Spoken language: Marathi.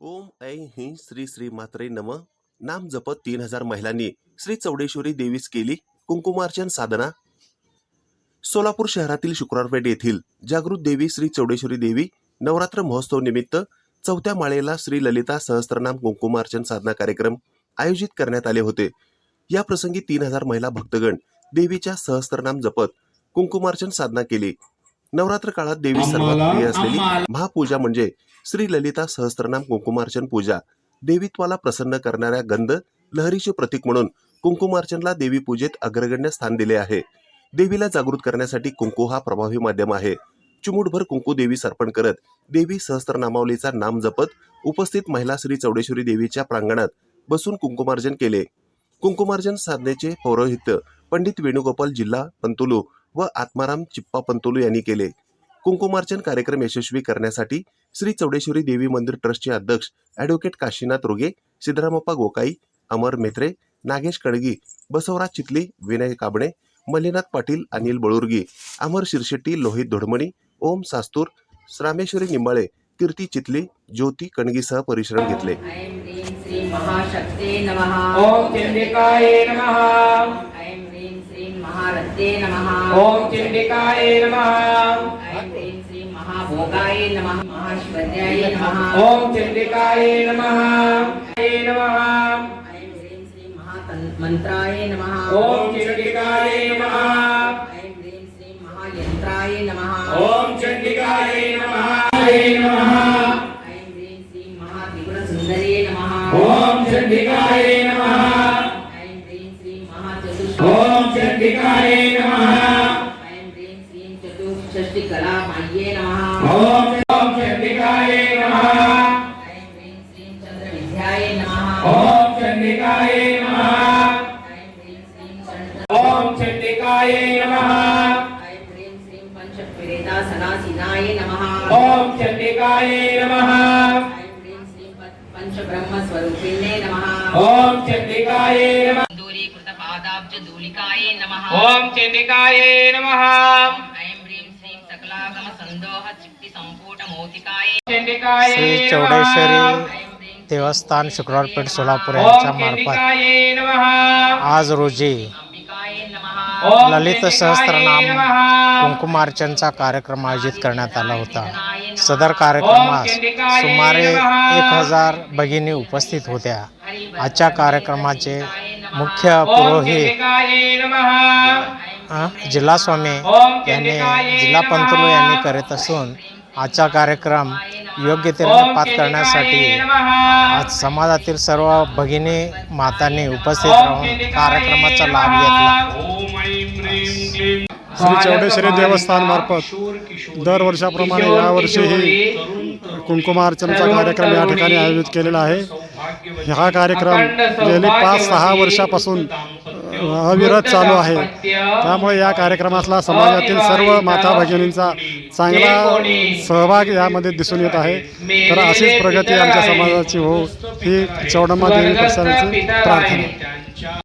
ओम ऐ हि श्री श्री मात्रे नम. नाम जपत तीन हजार महिलांनी श्री चौडेश्वरी देवीस केली कुंकुमार्चन साधना. सोलापूर शहरातील शुक्रवारपेठ येथील जागृत देवी श्री चौडेश्वरी देवी नवरात्र महोत्सव निमित्त चौथ्या माळेला श्री ललिता सहस्त्रनाम कुंकुमार्चन साधना कार्यक्रम आयोजित करण्यात आले होते. या प्रसंगी तीन हजार महिला भक्तगण देवीच्या सहस्त्रनाम जपत कुंकुमार्चन साधना केली. नवरात्र काळात देवी सर्वात प्रिय असलेली महापूजा म्हणजे श्री ललिता सहस्त्रनाम कुंकुमार्चन पूजा. देवीत्वाला प्रसन्न करणाऱ्या गंध लहरीचे प्रतीक म्हणून कुंकुमार्चनला देवी पूजेत अग्रगण्य स्थान दिले आहे. देवीला जागृत करण्यासाठी कुंकू हा प्रभावी माध्यम आहे. चिमूटभर कुंकू देवी अर्पण करत देवी सहस्त्रनामावलीचा नाम जपत उपस्थित महिला श्री चौडेश्वरी देवीच्या प्रांगणात बसून कुंकुमार्जन केले. कुंकुमार्जन साधनेचे पौरोहित्य पंडित वेणुगोपाल जिल्हा पंतुलू व आत्माराम चिप्पा पंतोलू यांनी केले. कुंकुमार्चन कार्यक्रम यशस्वी करण्यासाठी श्री चौडेश्वरी देवी मंदिर ट्रस्टचे अध्यक्ष ॲडव्होकेट काशीनाथ रोगे सिद्धरामप्पा गोकाई अमर मेत्रे नागेश कणगी बसवराज चितली विनय काबणे मल्लीनाथ पाटील अनिल बळुर्गी अमर शिरशेट्टी लोहित धोडमणी ओम सास्तूर रामेश्वरी निंबाळे कीर्ती चितली ज्योती कणगीसह परिश्रम घेतले ऐं ह्रीं श्रीं महाशक्ते नमः ॐ चण्डिकायै नमः ऐं ह्रीं श्रीं महारत्ते नमः ॐ चण्डिकायै नमः ऐं ह्रीं श्रीं महाभोगाय नमः महाशिवन्याय नमः ॐ चण्डिकायै नमः यै नमः ऐं ह्रीं श्रीं महामन्त्राय नमः ॐ चण्डिकायै नमः चतुष्षष्टिकलामायै नमः। ॐ ॐ चण्डिकायै नमः ऐं ह्रीं श्रीं चन्द्रविद्याय नमः। ॐ चण्डिकायै नमः। ऐं ह्रीं श्रीं चण्ड ॐ चण्डिकायै नमः। ऐं ह्रीं श्रीं पञ्चप्रेतासनासीनाय नमः। ॐ चण्डिकायै नमः। ऐं ह्रीं श्रीं पञ्च- पञ्चब्रह्मस्वरूपिणे नमः। ॐ चण्डिकायै नमः। दूरीकृतपादाब्जधूलिकाय नमः। ॐ चण्डिकायै नमः। ऐं ह्रीं श्रीं चौडेश्वरी देवस्थान शुक्रवारपेठ सोलापूर यांच्या मार्फत. आज रोजी ललित सहस्त्रनाम नमः। कुंकुमार्चनचा कार्यक्रम आयोजित करण्यात आला होता. सदर कार्यक्रमास सुमारे एक हजार भगिनी उपस्थित होत्या. आजच्या कार्यक्रमाचे मुख्य पुरोहित जिल्हा स्वामी यांनी जिल्हा पंतुलू यांनी करीत असून आजचा कार्यक्रम योग्यतेने पार करण्यासाठी आज समाजातील सर्व भगिनी मातांनी उपस्थित राहून कार्यक्रमाचा लाभ घेतला. श्री चौडेश्वरी देवस्थान मार्फत दरवर्षाप्रमाणे यावर्षीही कुंकुमार्चनचा कार्यक्रम या ठिकाणी आयोजित केलेला आहे. हा कार्यक्रम गेली पाच सहा वर्षापासून अविरत चालू आहे. त्यामुळे या कार्यक्रमाला समाजातील सर्व माता भगिनींचा चांगला सहभाग यामध्ये दिसून येत आहे. तर अशीच प्रगती आमच्या समाजाची हो ही चौडम्मा देवी प्रसादाची प्रार्थना.